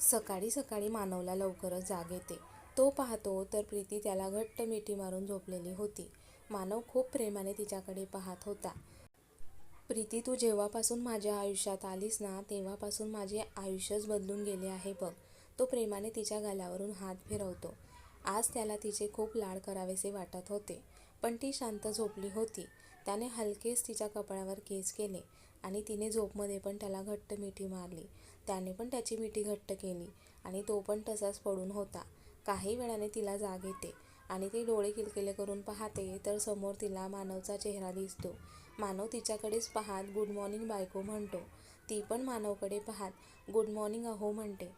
सकाळी सकाळी मानवला लवकरच जाग येते. तो पाहतो तर प्रीती त्याला घट्ट मिठी मारून झोपलेली होती. मानव खूप प्रेमाने तिच्याकडे पाहत होता. प्रीती तू जेव्हापासून माझ्या आयुष्यात आलीस ना तेव्हापासून माझे आयुष्यच बदलून गेले आहे बघ. तो प्रेमाने तिच्या गालावरून हात फिरवतो. आज त्याला तिचे खूप लाड करावेसे वाटत होते पण ती शांत झोपली होती. त्याने हलकेच तिच्या कपाळावर केस केले आणि तिने झोपमध्ये पण त्याला घट्ट मिठी मारली. त्याने पण त्याची मिठी घट्ट केली आणि तो पण तसाच पडून होता. काही वेळाने तिला जाग येते आणि ती डोळे किलकिले करून पाहते तर समोर तिला मानवचा चेहरा दिसतो. मानव तिच्याकडेच पाहत गुड मॉर्निंग बायको म्हणतो. ती पण मानवकडे पाहत गुड मॉर्निंग अहो म्हणते.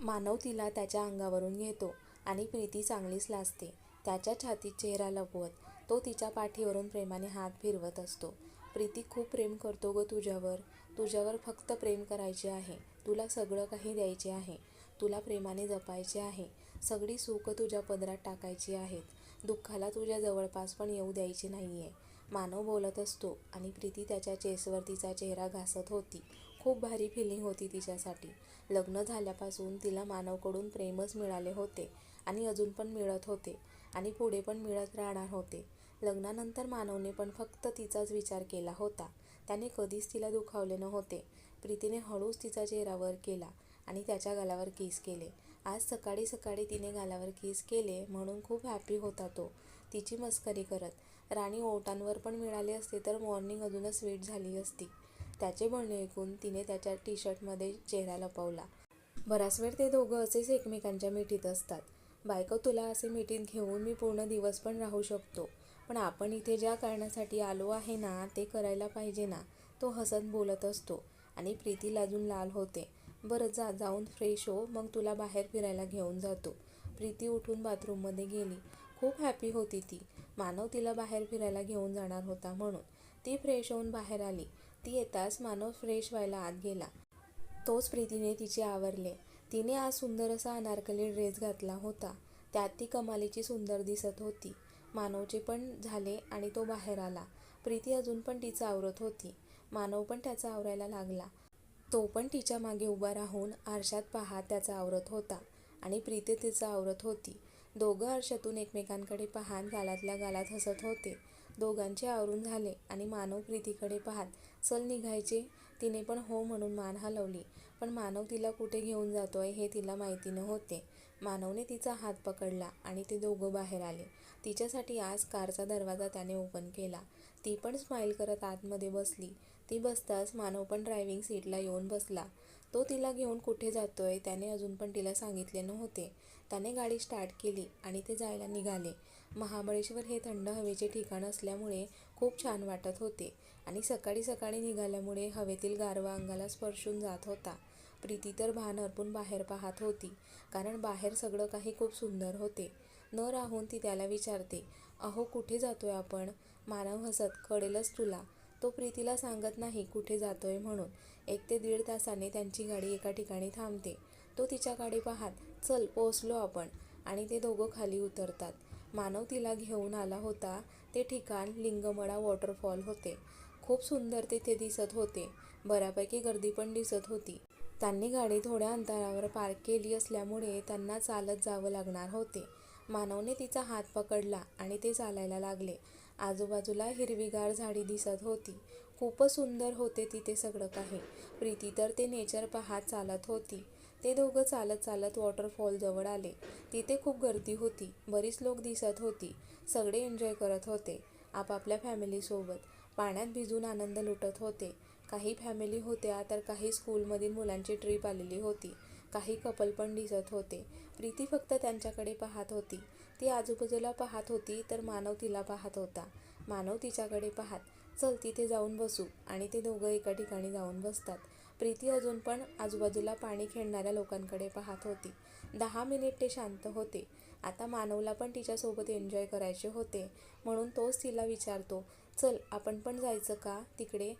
मानव तिला त्याच्या अंगावरून घेतो आणि प्रीती चांगलीच लाजते. त्याच्या छातीत चेहरा लपवत तो तिच्या पाठीवरून प्रेमाने हात फिरवत असतो. प्रीती खूप प्रेम करतो ग तुझ्यावर. तुझ्यावर फक्त प्रेम करायचे आहे. तुला सगळं काही द्यायचे आहे. तुला प्रेमाने जपायचे आहे. सगळी सुख तुझ्या पदरात टाकायची आहेत. दुःखाला तुझ्या जवळपास पण येऊ द्यायची नाही आहे मानव बोलत असतो आणि प्रीती त्याच्या चेसवर तिचा चेहरा घासत होती. खूप भारी फिलिंग होती तिच्यासाठी. लग्न झाल्यापासून तिला मानवकडून प्रेमच मिळाले होते आणि अजून पण मिळत होते आणि पुढे पण मिळत राहणार होते. लग्नानंतर मानवने पण फक्त तिचाच विचार केला होता. त्याने कधीच तिला दुखावले नव्हते. प्रीतीने हळूच तिचा चेहरा वर केला आणि त्याच्या गालावर किस केले. आज सकाळी सकाळी तिने गालावर किस केले म्हणून खूप हॅपी होता तो. तिची मस्करी करत. राणी ओटांवर पण मिळाली असते तर मॉर्निंग अजूनच स्वीट झाली असती. त्याचे बोलणे ऐकून तिने त्याच्या टी शर्टमध्ये चेहरा लपवला. बराच वेळ ते दोघं असेच एकमेकांच्या मिठीत असतात. बायको तुला असे मिठीत घेऊन मी पूर्ण दिवस पण राहू शकतो. पण आपण इथे ज्या कारणासाठी आलो आहे ना ते करायला पाहिजे ना तो हसत बोलत असतो. आणि प्रीतीला अजून लाल होते. बरं जा जाऊन फ्रेश हो मग तुला बाहेर फिरायला घेऊन जातो. प्रीती उठून बाथरूममध्ये गेली. खूप हॅपी होती ती. मानव तिला बाहेर फिरायला घेऊन जाणार होता म्हणून. ती फ्रेश होऊन बाहेर आली. ती येताच मानव फ्रेश व्हायला आत गेला. तोच प्रीतीने तिचे आवरले. तिने आज सुंदर असा अनारकली ड्रेस घातला होता. त्यात ती कमालीची सुंदर दिसत होती. मानवचे पण झाले आणि तो बाहेर आला. प्रीती अजून पण तिचं आवरत होती. मानव पण त्याचा आवरायला लागला. तो पण तिच्यामागे उभा राहून आरशात पाहात त्याचा आवरत होता आणि प्रीती तिचा आवरत होती. दोघं आरशातून एकमेकांकडे पाहात गालातल्या गालात हसत होते. दोघांचे आवरून झाले आणि मानव प्रीतीकडे पाहत चल निघायचे तिने पण हो म्हणून मान हलवली. पण मानव तिला कुठे घेऊन जातोय हे तिला माहिती नव्हते. मानवने तिचा हात पकडला आणि ते दोघं बाहेर आले. तिच्यासाठी आज कारचा दरवाजा त्याने ओपन केला. ती पण स्माईल करत आतमध्ये बसली. ती बसताच मानव पण ड्रायव्हिंग सीटला येऊन बसला. तो तिला घेऊन कुठे जातोय त्याने अजून पण तिला सांगितले नव्हते. त्याने गाडी स्टार्ट केली आणि ते जायला निघाले. महाबळेश्वर हे थंड हवेचे ठिकाण असल्यामुळे खूप छान वाटत होते आणि सकाळी सकाळी निघाल्यामुळे हवेतील गारवा अंगाला स्पर्शून जात होता. प्रीती तर भान अर्पून बाहेर पाहत होती कारण बाहेर सगळं काही खूप सुंदर होते. न राहून ती त्याला विचारते अहो कुठे जातोय आपण? मानव हसत कळेलच तुला. तो प्रीतीला सांगत नाही कुठे जातोय म्हणून. एक ते दीड तासाने त्यांची गाडी एका ठिकाणी थांबते. तो तिच्याकडे पाहत चल पोहोचलो आपण. आणि ते दोघं खाली उतरतात. मानव तिला घेऊन आला होता. ते ठिकाण लिंगमडा वॉटरफॉल होते. खूप सुंदर तिथे दिसत होते. बऱ्यापैकी गर्दी पण दिसत होती. त्यांनी गाडी थोड्या अंतरावर पार्क केली असल्यामुळे त्यांना चालत जावं लागणार होते. मानवने तिचा हात पकडला आणि ते चालायला लागले. आजूबाजूला हिरवीगार झाडी दिसत होती. खूपच सुंदर होते तिथे सगळं काही. प्रीती तर ते नेचर पाहत चालत होती. ते दोघं चालत चालत वॉटरफॉल जवळ आले. तिथे खूप गर्दी होती. बरीच लोक दिसत होती. सगळे एन्जॉय करत होते. आपापल्या फॅमिलीसोबत पाण्यात भिजून आनंद लुटत होते. काही फॅमिली होत्या तर काही स्कूलमधील मुलांची ट्रिप आलेली होती. काही कपल पण दिसत होते. प्रीती फक्त त्यांच्याकडे पाहत होती. ती आजूबाजूला पाहत होती तर मानव तिला पाहत होता. मानव तिच्याकडे पाहत चल तिथे जाऊन बसू. आणि ते दोघं एका ठिकाणी जाऊन बसतात. प्रीती अजून पण आजूबाजूला पाणी खेळणाऱ्या लोकांकडे पाहत होती. दहा मिनिट ते शांत होते. आता मानवला पण तिच्यासोबत एन्जॉय करायचे होते. म्हणून तोच तिला विचारतो चल आपण पण जायचं का तिकडे?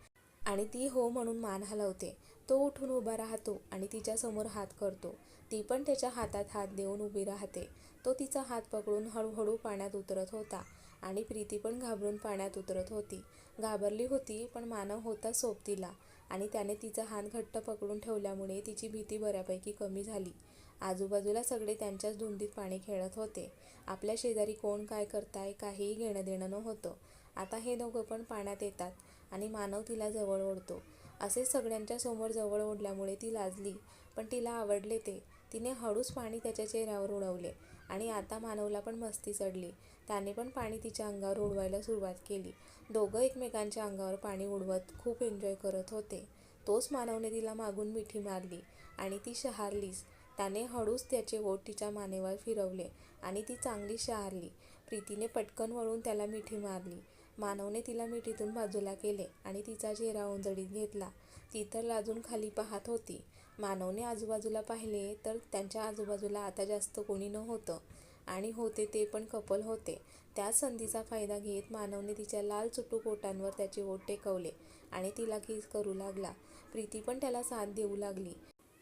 आणि ती हो म्हणून मान हलवते. तो उठून उभा राहतो आणि तिच्यासमोर हात करतो. ती पण त्याच्या हातात हात देऊन उभी राहते. तो तिचा हात पकडून हळूहळू पाण्यात उतरत होता आणि प्रीती पण घाबरून पाण्यात उतरत होती. घाबरली होती पण मानव होता सोबतीला आणि त्याने तिचा हात घट्ट पकडून ठेवल्यामुळे तिची भीती बऱ्यापैकी कमी झाली. आजूबाजूला सगळे त्यांच्याच धुंदीत पाणी खेळत होते. आपल्या शेजारी कोण काय करताय काहीही घेणं देणं नव्हतं. आता हे दोघं पण पाण्यात येतात आणि मानव तिला जवळ ओढतो. असे सगळ्यांच्या समोर जवळ ओढल्यामुळे ती लाजली पण तिला आवडले ते. तिने हळूच पाणी त्याच्या चेहऱ्यावर उडवले. आणि आता मानवला पण मस्ती चढली. त्याने पण पाणी तिच्या अंगावर उडवायला सुरुवात केली. दोघं एकमेकांच्या अंगावर पाणी उडवत खूप एन्जॉय करत होते. तोच मानवने तिला मागून मिठी मारली आणि ती शहारलीच. त्याने हळूच त्याचे ओठ तिच्या मानेवर फिरवले आणि ती चांगली शहारली. प्रीतीने पटकन वळून त्याला मिठी मारली. मानवने तिला मिठीतून बाजूला केले आणि तिचा चेहरा ओंजळीत घेतला. ती तर लाजून खाली पाहत होती. मानवने आजूबाजूला पाहिले तर त्यांच्या आजूबाजूला आता जास्त कोणी नव्हतं. आणि होते ते पण कपल होते. त्या संधीचा फायदा घेत मानवने तिच्या लाल चुटू पोटांवर त्याचे ओठ टेकवले आणि तिला किस करू लागला. प्रीती पण त्याला साथ देऊ लागली.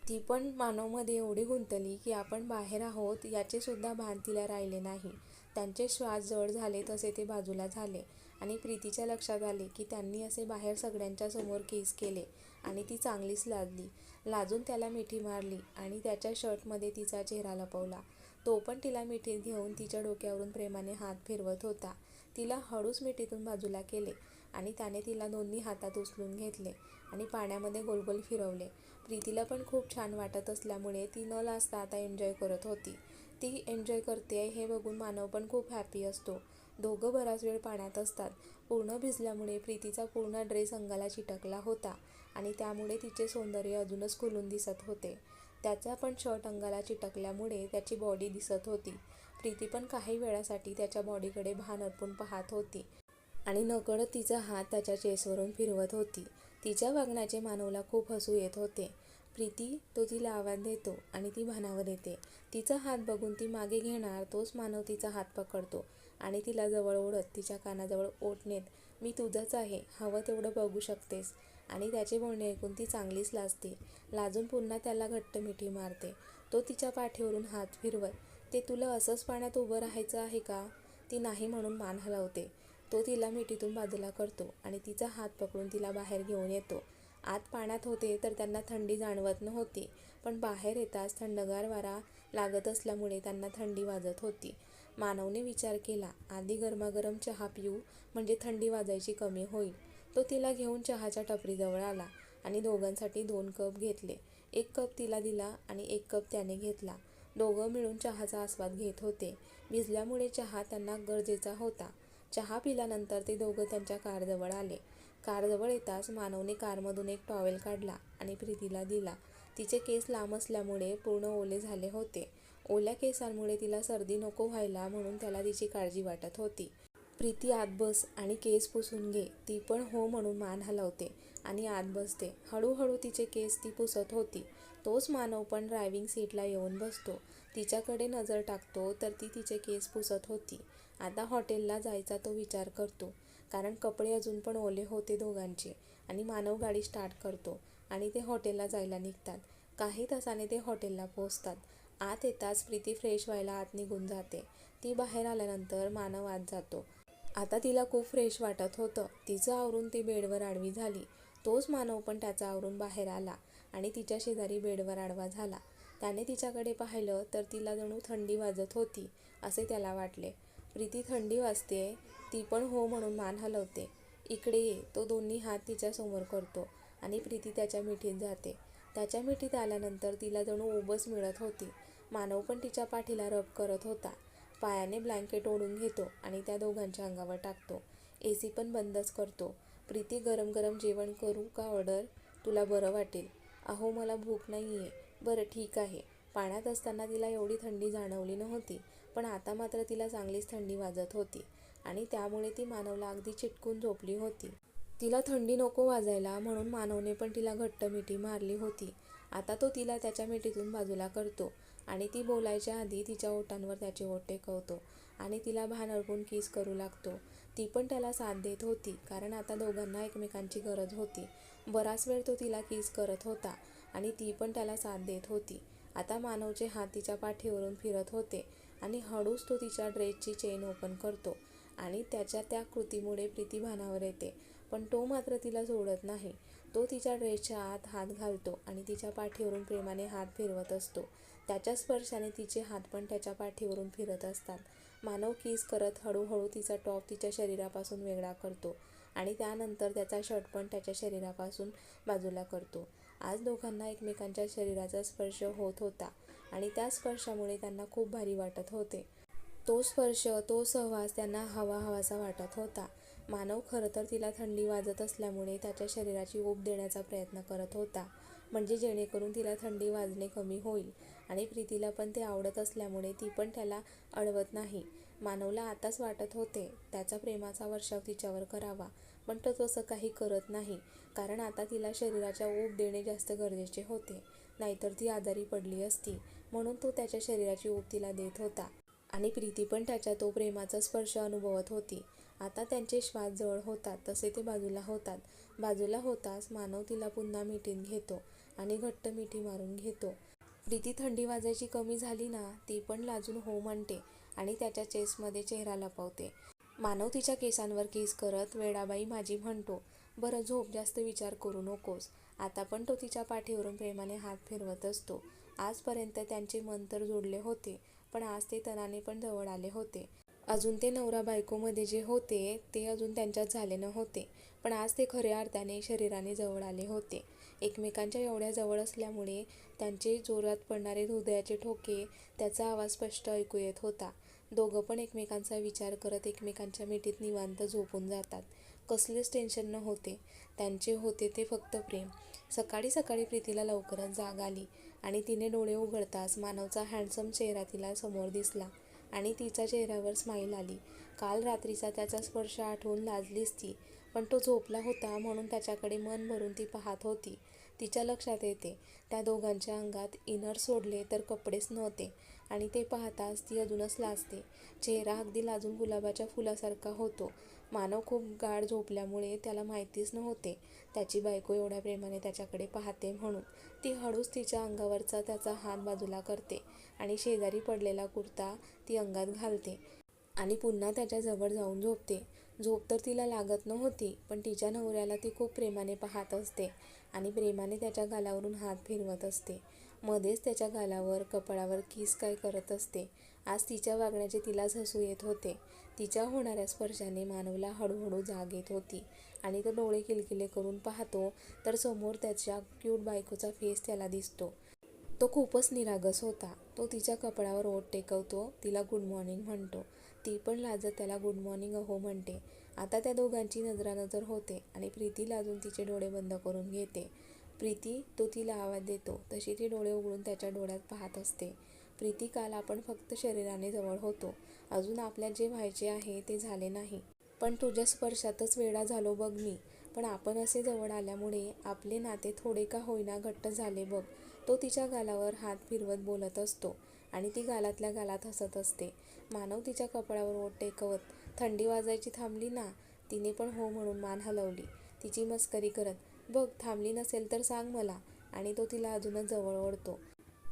ती पण मानवमध्ये एवढी गुंतली की आपण बाहेर आहोत याचे सुद्धा भान तिला राहिले नाही. त्यांचे श्वास जड झाले तसे ते बाजूला झाले आणि प्रीतीच्या लक्षात आले की त्यांनी असे बाहेर सगळ्यांच्या समोर केस केले. आणि ती चांगलीच लाजली लाजून त्याला मिठी मारली आणि त्याच्या शर्टमध्ये तिचा चेहरा लपवला. तो पण तिला मिठीत घेऊन तिच्या डोक्यावरून प्रेमाने हात फिरवत होता. तिला हळूच मिठीतून बाजूला केले आणि त्याने तिला दोन्ही हातात उचलून घेतले आणि पाण्यामध्ये गोलगोल फिरवले. प्रीतीला पण खूप छान वाटत असल्यामुळे ती न लाजता आता एन्जॉय करत होती. ती एन्जॉय करते हे बघून मानव पण खूप हॅपी असतो. दोघं बराच वेळ पाण्यात असतात. पूर्ण भिजल्यामुळे प्रीतीचा पूर्ण ड्रेस अंगाला चिटकला होता. आणि त्यामुळे तिचे सौंदर्य अजूनच खुलून दिसत होते. त्याचा पण शर्ट अंगाला चिटकल्यामुळे त्याची बॉडी दिसत होती. प्रीती पण काही वेळासाठी त्याच्या बॉडीकडे भान अर्पून पाहत होती. आणि नकळत तिचा हात त्याच्या चेसवरून फिरवत होती. तिच्या वागण्याचे मानवला खूप हसू येत होते. प्रीती तो तिला आवाज देतो आणि ती भानावर येते. तिचा हात बघून ती मागे घेणार तोच मानव तिचा हात पकडतो आणि तिला जवळ ओढत तिच्या कानाजवळ ओट नेत मी तुझंच आहे. हवं तेवढं बघू शकतेस. आणि त्याचे बोलणे ऐकून ती चांगलीच लाजते. लाजून पुन्हा त्याला घट्ट मिठी मारते. तो तिच्या पाठीवरून हात फिरवत ते तुला असंच पाण्यात उभं राहायचं आहे का? ती नाही म्हणून मान हलवते. तो तिला मिठीतून बाजूला करतो आणि तिचा हात पकडून तिला बाहेर घेऊन येतो. आत पाण्यात होते तर त्यांना थंडी जाणवत नव्हती पण बाहेर येताच थंडगार वारा लागत असल्यामुळे त्यांना थंडी वाजत होती. मानवने विचार केला आधी गरमागरम चहा पिऊ म्हणजे थंडी वाजायची कमी होईल. तो तिला घेऊन चहाच्या टपरीजवळ आला आणि दोघांसाठी दोन कप घेतले. एक कप तिला दिला आणि एक कप त्याने घेतला. दोघं मिळून चहाचा आस्वाद घेत होते. भिजल्यामुळे चहा त्यांना गरजेचा होता. चहा पिल्यानंतर ते दोघं त्यांच्या कारजवळ आले. कारजवळ येताच मानवने कारमधून एक टॉवेल काढला आणि प्रीतीला दिला. तिचे केस लांब असल्यामुळे पूर्ण ओले झाले होते. ओल्या केसांमुळे तिला सर्दी नको व्हायला म्हणून त्याला तिची काळजी वाटत होती. प्रीती आत बस आणि केस पुसून घे ती पण हो म्हणून मान हलवते आणि आत बसते. हळूहळू तिचे केस ती पुसत होती. तोच मानव पण ड्रायव्हिंग सीटला येऊन बसतो. तिच्याकडे नजर टाकतो तर ती तिचे केस पुसत होती. आता हॉटेलला जायचा तो विचार करतो. कारण कपडे अजून पण ओले होते दोघांचे आणि मानव गाडी स्टार्ट करतो आणि ते हॉटेलला जायला निघतात. काही तासाने ते हॉटेलला पोहोचतात. आत येताच प्रीती फ्रेश व्हायला आत निघून जाते. ती बाहेर आल्यानंतर मानव आत जातो. आता तिला खूप फ्रेश वाटत होतं. तिचं आवरून ती बेडवर आडवी झाली. तोच मानव पण त्याचा आवरून बाहेर आला आणि तिच्या शेजारी बेडवर आडवा झाला. त्याने तिच्याकडे पाहिलं तर तिला जणू थंडी वाजत होती असे त्याला वाटले. प्रीती थंडी वाजते ती पण हो म्हणून मान हलवते. इकडे ये. तो दोन्ही हात तिच्यासमोर करतो आणि प्रीती त्याच्या मिठीत जाते. त्याच्या मिठीत आल्यानंतर तिला जणू उबस मिळत होती. मानव पण तिच्या पाठीला रब करत होता. पायाने ब्लँकेट ओढून घेतो आणि त्या दोघांच्या अंगावर टाकतो. ए सी पण बंदच करतो. प्रीती गरम गरम जेवण करू का ऑर्डर? तुला बरं वाटेल. अहो मला भूक नाही आहे बरं ठीक आहे. पाण्यात असताना तिला एवढी थंडी जाणवली नव्हती पण आता मात्र तिला चांगलीच थंडी वाजत होती आणि त्यामुळे ती मानवला अगदी चिटकून झोपली होती. तिला थंडी नको वाजायला म्हणून मानवने पण तिला घट्ट मिठी मारली होती. आता तो तिला त्याच्या मिठीतून बाजूला करतो. आणि ती बोलायच्या आधी तिच्या ओठांवर त्याचे ओठ टेकवतो आणि तिला भान अडकून किस करू लागतो. ती पण त्याला साथ देत होती कारण आता दोघांना एकमेकांची गरज होती. बराच वेळ तो तिला किस करत होता आणि ती पण त्याला साथ देत होती. आता मानवचे हात तिच्या पाठीवरून फिरत होते आणि हळूच तो तिच्या ड्रेसची चेन ओपन करतो आणि त्याच्या त्या कृतीमुळे प्रीती भानावर येते. पण तो मात्र तिला सोडत नाही. तो तिच्या ड्रेसच्या आत हात घालतो आणि तिच्या पाठीवरून प्रेमाने हात फिरवत असतो. त्याच्या स्पर्शाने तिचे हात पण त्याच्या पाठीवरून फिरत असतात. मानव किस करत हळूहळू तिचा टॉप तिच्या शरीरापासून वेगळा करतो आणि त्यानंतर त्याचा शर्ट पण त्याच्या शरीरापासून बाजूला करतो. आज दोघांना एकमेकांच्या शरीराचा स्पर्श होत होता आणि त्या स्पर्शामुळे त्यांना खूप भारी वाटत होते. तो स्पर्श तो सहवास त्यांना हवा हवासा वाटत होता. मानव खरं तर तिला थंडी वाजत असल्यामुळे त्याच्या शरीराची ऊब देण्याचा प्रयत्न करत होता. म्हणजे जेणेकरून तिला थंडी वाजणे कमी होईल. आणि प्रीतीला पण ते आवडत असल्यामुळे ती पण त्याला अडवत नाही. मानवला आताच वाटत होते त्याचा प्रेमाचा वर्षाव तिच्यावर करावा पण तो तसं काही करत नाही कारण आता तिला शरीराच्या ऊब देणे जास्त गरजेचे होते. नाहीतर ती आजारी पडली असती म्हणून तो त्याच्या शरीराची ऊब तिला देत होता. आणि प्रीती पण त्याच्या तो प्रेमाचा स्पर्श अनुभवत होती. आता त्यांचे श्वास जवळ होतात तसे ते बाजूला होतात. बाजूला होताच मानव तिला पुन्हा मिठीत घेतो आणि घट्ट मिठी मारून घेतो. प्रीती थंडी वाजायची कमी झाली ना ती पण लाजून हो म्हणते आणि त्याच्या चेसमध्ये चेहरा लपवते. मानव तिच्या केसांवर केस करत वेडाबाई माझी म्हणतो बरं झोप जास्त विचार करू नकोस. आता पण तो तिच्या पाठीवरून प्रेमाने हात फिरवत असतो. आजपर्यंत त्यांचे मन तर जोडले होते पण आज ते तणाने पण जवळ आले होते. अजून ते नवरा बायकोमध्ये जे होते ते अजून त्यांच्यात झाले नव्हते पण आज ते खऱ्या अर्थाने शरीराने जवळ आले होते. एकमेकांच्या एवढ्या जवळ असल्यामुळे त्यांचे जोरात पडणारे हृदयाचे ठोके त्याचा आवाज स्पष्ट ऐकू येत होता. दोघं पण एकमेकांचा विचार करत एकमेकांच्या मिठीत निवांत झोपून जातात. कसलेच टेन्शन न होते त्यांचे होते ते फक्त प्रेम. सकाळी सकाळी प्रीतीला लवकरच जाग आली आणि तिने डोळे उघडताच मानवचा हँडसम चेहरा तिला समोर दिसला आणि तिच्या चेहऱ्यावर स्माईल आली. काल रात्रीचा त्याचा स्पर्श आठवून लाजलीच ती पण तो झोपला होता म्हणून त्याच्याकडे मन भरून ती पाहत होती. तिच्या लक्षात येते. त्या दोघांच्या अंगात इनर सोडले तर कपडेच नव्हते आणि ते पाहताच ती अजूनच लाजते. चेहरा अगदी लाजून गुलाबाच्या फुलासारखा होतो. मानव खूप गाढ झोपल्यामुळे त्याला माहितीच नव्हते. त्याची बायको एवढ्या प्रेमाने त्याच्याकडे पाहते म्हणून ती हळूच तिच्या अंगावरचा त्याचा हात बाजूला करते आणि शेजारी पडलेला कुर्ता ती अंगात घालते आणि पुन्हा त्याच्याजवळ जाऊन झोपते. झोप तर तिला लागत नव्हती पण तिच्या नवऱ्याला ती खूप प्रेमाने पाहत असते आणि प्रेमाने त्याच्या गालावरून हात फिरवत असते. मध्येच त्याच्या गालावर कपाळावर किस काय करत असते. आज तिच्या वागण्याचे तिलाच हसू येत होते. तिच्या होणाऱ्या स्पर्शाने मानवला हळूहळू जाग येत होती आणि तो डोळे किलकिले करून पाहतो तर समोर त्याच्या क्यूट बायकोचा फेस त्याला दिसतो. तो खूपच निरागस होता. तो तिच्या कपड्यावर ओठ टेकवतो तिला गुड मॉर्निंग म्हणतो. ती पण लाजत त्याला गुड मॉर्निंग अहो म्हणते. आता त्या दोघांची नजरानजर होते आणि प्रीती लाजून तिचे डोळे बंद करून घेते. प्रीती तो तिला आवाज देतो. तशी ती डोळे उघडून त्याच्या डोळ्यात पाहत असते. प्रीती काल आपण फक्त शरीराने जवळ होतो. अजून आपल्यात जे व्हायचे आहे ते झाले नाही. पण तुझ्या स्पर्शातच वेळा झालो बघ मी. पण आपण असे जवळ आल्यामुळे आपले नाते थोडे का होईना घट्ट झाले बघ. तो तिच्या गालावर हात फिरवत बोलत असतो. आणि ती गालातल्या गालात हसत असते. मानव तिच्या कपड्यावर ओठ टेकवत थंडी वाजायची थांबली ना तिने पण हो म्हणून मान हलवली. तिची मस्करी करत बघ थांबली नसेल तर सांग मला. आणि तो तिला अजूनच जवळ ओढतो.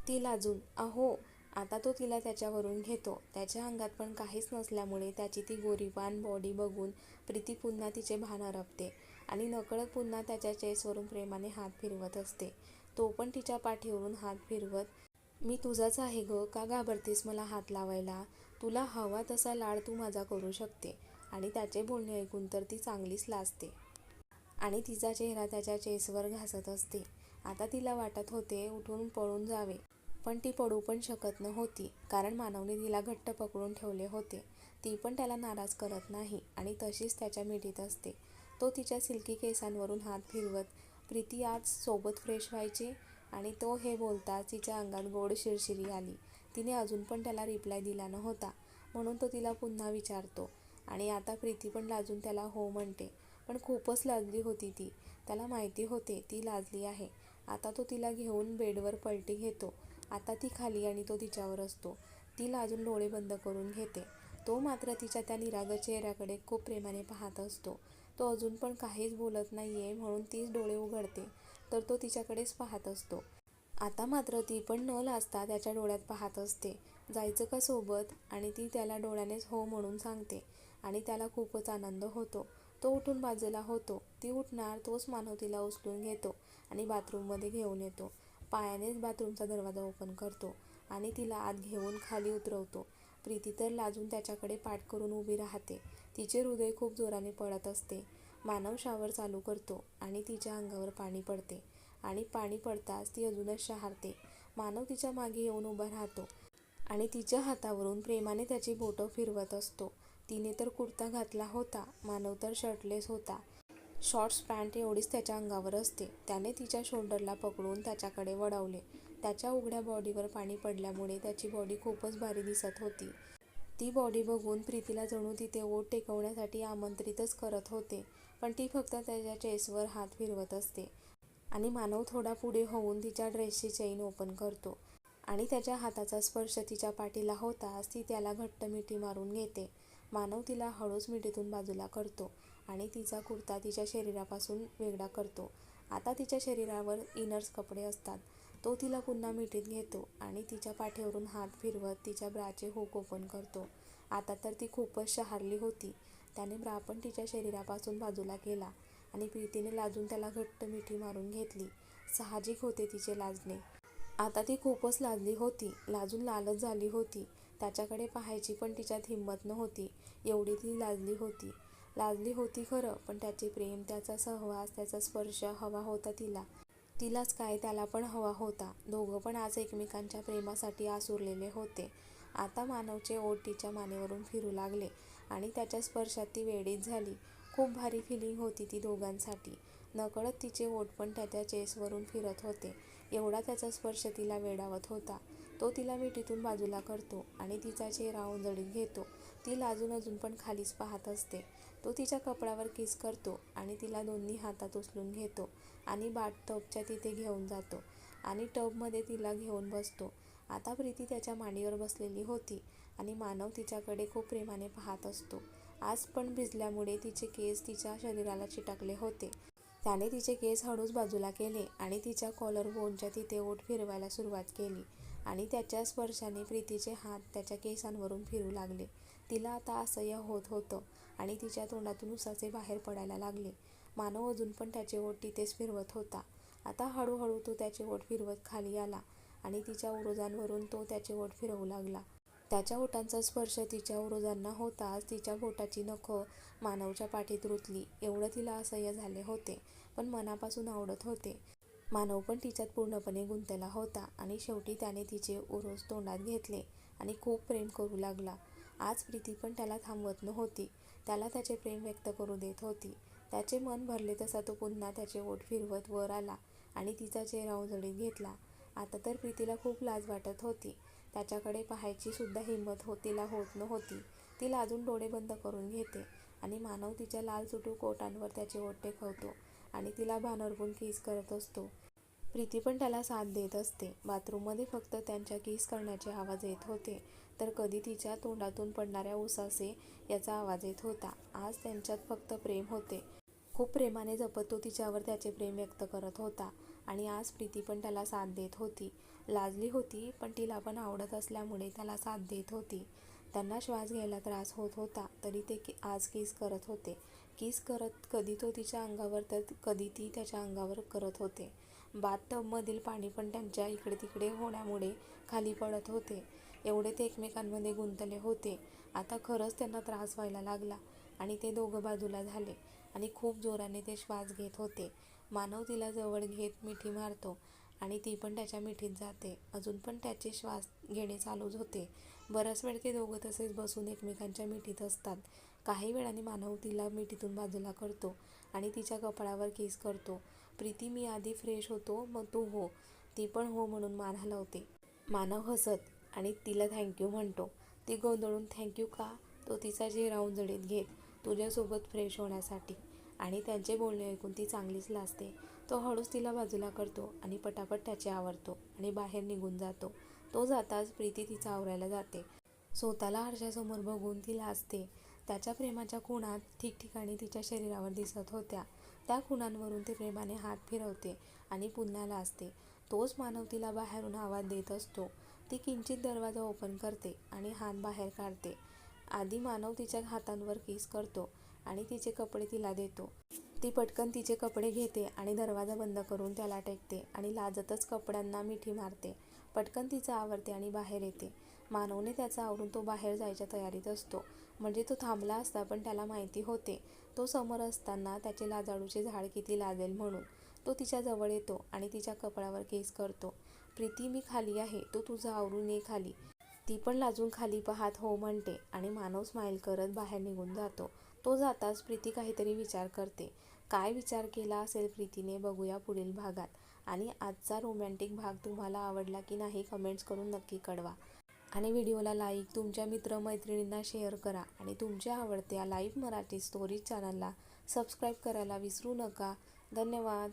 ती लाजून अहो आता तो तिला त्याच्यावरून घेतो. त्याच्या अंगात पण काहीच नसल्यामुळे त्याची ती गोरीवान बॉडी बघून प्रीती पुन्हा तिचे भान हरपते आणि नकळत पुन्हा त्याच्या चेसवरून प्रेमाने हात फिरवत असते. तो पण तिच्या पाठीवरून हात फिरवत मी तुझाच आहे ग का घाबरतेस मला हात लावायला? तुला हवा तसा लाड तू माझा करू शकते. आणि त्याचे बोलणे ऐकून तर ती चांगलीच लाजते. आणि तिचा चेहरा त्याच्या चेसवर घासत असते. आता तिला वाटत होते उठून पळून जावे. पण ती पडू पण शकत नव्हती कारण मानवने तिला घट्ट पकडून ठेवले होते. ती पण त्याला नाराज करत नाही आणि तशीच त्याच्या मिठीत असते. तो तिच्या सिल्की केसांवरून हात फिरवत प्रीती आज सोबत फ्रेश व्हायचे? आणि तो हे बोलताच तिच्या अंगात गोड शिरशिरी आली. तिने अजून पण त्याला रिप्लाय दिला नव्हता. म्हणून तो तिला पुन्हा विचारतो. आणि आता प्रीती पण लाजून त्याला हो म्हणते. पण खूपच लाजली होती ती. त्याला माहिती होते ती लाजली आहे. आता तो तिला घेऊन बेडवर पलटी घेतो. आता ती खाली आणि तो तिच्यावर असतो. ती लाजून डोळे बंद करून घेते. तो मात्र तिच्या त्या निराग चेहऱ्याकडे खूप प्रेमाने पाहत असतो. तो अजून पण काहीच बोलत नाही आहे म्हणून तीच डोळे उघडते. तर तो तिच्याकडेच पाहत असतो. आता मात्र ती पण न लाजता त्याच्या डोळ्यात पाहत असते. जायचं का सोबत? आणि ती त्याला डोळ्यानेच हो म्हणून सांगते. आणि त्याला खूपच आनंद होतो. तो उठून बाजूला होतो. ती उठणार तोच मानव तिला उचलून घेतो आणि बाथरूममध्ये घेऊन येतो. पायानेच बाथरूमचा दरवाजा ओपन करतो आणि तिला आत घेऊन खाली उतरवतो. प्रीती तर लाजून त्याच्याकडे पाठ करून उभी राहते. तिचे हृदय खूप जोराने पडत असते. मानव शावर चालू करतो आणि तिच्या अंगावर पाणी पडते. आणि पाणी पडताच ती अजूनच शहारते. मानव तिच्यामागे येऊन उभा राहतो आणि तिच्या हातावरून प्रेमाने त्याची बोटं फिरवत असतो. तिने तर कुर्ता घातला होता. मानव तर शर्टलेस होता. शॉर्ट्स पॅन्ट एवढीच त्याच्या अंगावर असते. त्याने तिच्या शोल्डरला पकडून त्याच्याकडे वळवले. त्याच्या उघड्या बॉडीवर पाणी पडल्यामुळे त्याची बॉडी खूपच भारी दिसत होती. ती बॉडी बघून प्रीतीला जणू तिथे ओट टेकवण्यासाठी आमंत्रितच करत होते. पण ती फक्त त्याच्या चेसवर हात फिरवत असते. आणि मानव थोडा पुढे होऊन तिच्या ड्रेसची चेन ओपन करतो. आणि त्याच्या हाताचा स्पर्श तिच्या पाठीला होताच ती त्याला घट्ट मिठी मारून घेते. मानव तिला हळूच मिठीतून बाजूला करतो आणि तिचा कुर्ता तिच्या शरीरापासून वेगळा करतो. आता तिच्या शरीरावर इनर्स कपडे असतात. तो तिला पुन्हा मिठीत घेतो आणि तिच्या पाठीवरून हात फिरवत तिच्या ब्राचे हुक ओपन करतो. आता तर ती खूपच शहारली होती. त्याने ब्रा पण तिच्या शरीरापासून बाजूला केला आणि प्रीतीने लाजून त्याला घट्ट मिठी मारून घेतली. साहजिक होते तिचे लाजणे. आता ती खूपच लाजली होती. लाजून लालच झाली होती. त्याच्याकडे पाहायची पण तिच्यात हिंमत नव्हती. एवढी ती लाजली होती. लाजली होती खरं पण त्याचे प्रेम त्याचा सहवास त्याचा स्पर्श हवा होता तिला. तिलाच काय त्याला पण हवा होता. दोघं पण आज एकमेकांच्या प्रेमासाठी आसुरलेले होते. आता मानवचे ओठ तिच्या मानेवरून फिरू लागले. आणि त्याच्या स्पर्शात ती वेडीच झाली. खूप भारी फिलिंग होती ती दोघांसाठी. नकळत तिचे ओठ पण त्याच्या चेसवरून फिरत होते. एवढा त्याचा स्पर्श तिला वेडावत होता. तो तिला मिठीतून बाजूला करतो आणि तिचा चेहरा उंजळीत घेतो. ती लाजून अजून पण खालीच पाहत असते. तो तिच्या कपड्यावर किस करतो आणि तिला दोन्ही हातात उचलून घेतो आणि बाट टबच्या तिथे घेऊन जातो आणि टबमध्ये तिला घेऊन बसतो. आता प्रीती त्याच्या मांडीवर बसलेली होती. आणि मानव तिच्याकडे खूप प्रेमाने पाहत असतो. आज पण भिजल्यामुळे तिचे केस तिच्या शरीराला चिटकले होते. त्याने तिचे केस हळूच बाजूला केले आणि तिच्या कॉलर बोनच्या तिथे ओठ फिरवायला सुरुवात केली आणि त्याच्या स्पर्शाने प्रीतीचे हात त्याच्या केसांवरून फिरू लागले. तिला आता असह्य होत होतं आणि तिच्या तोंडातून उसाचे बाहेर पडायला लागले. मानव अजून पण त्याचे ओठ तिथेच फिरवत होता. आता हळूहळू तो त्याचे ओठ फिरवत खाली आला आणि तिच्या उरोजांवरून तो त्याचे ओठ फिरवू लागला. त्याच्या ओठांचा स्पर्श तिच्या उरोजांना होताच तिच्या बोटाची नखं मानवच्या पाठीत रुतली. एवढं तिला असह्य झाले होते पण मनापासून आवडत होते. मानव पण तिच्यात पूर्णपणे गुंतला होता आणि शेवटी त्याने तिचे उरोज तोंडात घेतले आणि खूप प्रेम करू लागला. आज प्रीती पण त्याला थांबवत नव्हती. त्याला त्याचे प्रेम व्यक्त करू देत होती. त्याचे मन भरले तसा तो पुन्हा त्याचे ओठ फिरवत वर आला आणि तिचा चेहरा उजळीत घेतला. आता तर प्रीतीला खूप लाज वाटत होती. त्याच्याकडे पाहायची सुद्धा हिंमत हो तिला होत नव्हती. तिला अजून डोळे बंद करून घेते आणि मानव तिच्या लाल चुटूक ओठांवर त्याचे ओठ टेकवतो आणि तिला भानरवून किस करत असतो. प्रीती पण त्याला साथ देत असते. बाथरूममध्ये फक्त त्यांच्या किस करण्याचे आवाज येत होते. तर कधी तिच्या तोंडातून पडणाऱ्या उसासे याचा आवाज येत होता. आज त्यांच्यात फक्त प्रेम होते. खूप प्रेमाने जपत तो तिच्यावर त्याचे प्रेम व्यक्त करत होता आणि आज प्रीती पण त्याला साथ देत होती. लाजली होती पण तिला पण आवडत असल्यामुळे त्याला साथ देत होती. त्यांना श्वास घ्यायला त्रास होत होता तरी ते की आज किस करत होते? किस करत कधी तो तिच्या अंगावर तर कधी ती त्याच्या अंगावर करत होते. बाथटबमधील पाणी पण त्यांच्या इकडे तिकडे होण्यामुळे खाली पडत होते. एवढे ते एकमेकांमध्ये गुंतले होते. आता खरंच त्यांना त्रास व्हायला लागला आणि ते दोघं बाजूला झाले आणि खूप जोराने ते श्वास घेत होते. मानव तिला जवळ घेत मिठी मारतो. आणि ती पण त्याच्या मिठीत जाते. अजून पण त्याचे श्वास घेणे चालूच होते. बराच वेळ ते दोघं तसेच बसून एकमेकांच्या मिठीत असतात. काही वेळाने मानव तिला मिठीतून बाजूला करतो आणि तिच्या कपाळावर किस करतो. प्रीती मी आधी फ्रेश होतो मग तू हो. ती पण हो म्हणून मान हलवते. मानव हसत आणि तिला थँक्यू म्हणतो. ती गोंधळून थँक्यू का? तो तिचा चेहरा उंजळीत घेत तुझ्यासोबत फ्रेश होण्यासाठी. आणि त्यांचे बोलणे ऐकून ती चांगलीच लाजते. तो हळूच तिला बाजूला करतो आणि पटापट त्याचे आवरतो आणि बाहेर निघून जातो. तो जाताच प्रीती तिचा आवरायला जाते. स्वतःला आरशासमोर बघून ती लाजते. त्याच्या प्रेमाच्या खुणा ठिकठिकाणी तिच्या शरीरावर दिसत होत्या. त्या खुणांवरून ती प्रेमाने हात फिरवते आणि पुन्हा लाजते. तोच मानव तिला बाहेरून आवाज देत असतो. ती किंचित दरवाजा ओपन करते आणि हात बाहेर काढते. आधी मानव तिच्या हातांवर किस करतो. आणि तिचे कपडे तिला देतो. ती पटकन तिचे कपडे घेते आणि दरवाजा बंद करून त्याला टेकते आणि लाजतच कपड्यांना मिठी मारते. पटकन तिचं आवरते आणि बाहेर येते. मानवने त्याचा आवरून तो बाहेर जायच्या तयारीत असतो. म्हणजे तो थांबला असता पण त्याला माहिती होते. तो समोर असताना त्याचे लाजाळूचे झाड किती लाजेल म्हणून. तो तिच्या जवळ येतो आणि तिच्या कपड्यावर केस करतो. प्रीती मी खाली आहे. तो तुझं आवरून ये खाली. ती पण लाजून खाली पाहत हो म्हणते आणि मानव स्माईल करत बाहेर निघून जातो. तो जाताच प्रीती काहीतरी विचार करते. काय विचार केला असेल प्रीतीने बघूया पुढील भागात. आणि आजचा रोमॅन्टिक भाग तुम्हाला आवडला की नाही कमेंट्स करून नक्की कळवा. आणि व्हिडिओला लाईक तुमच्या मित्रमैत्रिणींना शेअर करा. आणि तुमच्या आवडत्या लाईव्ह मराठी स्टोरीज चॅनलला सबस्क्राईब करायला विसरू नका. धन्यवाद.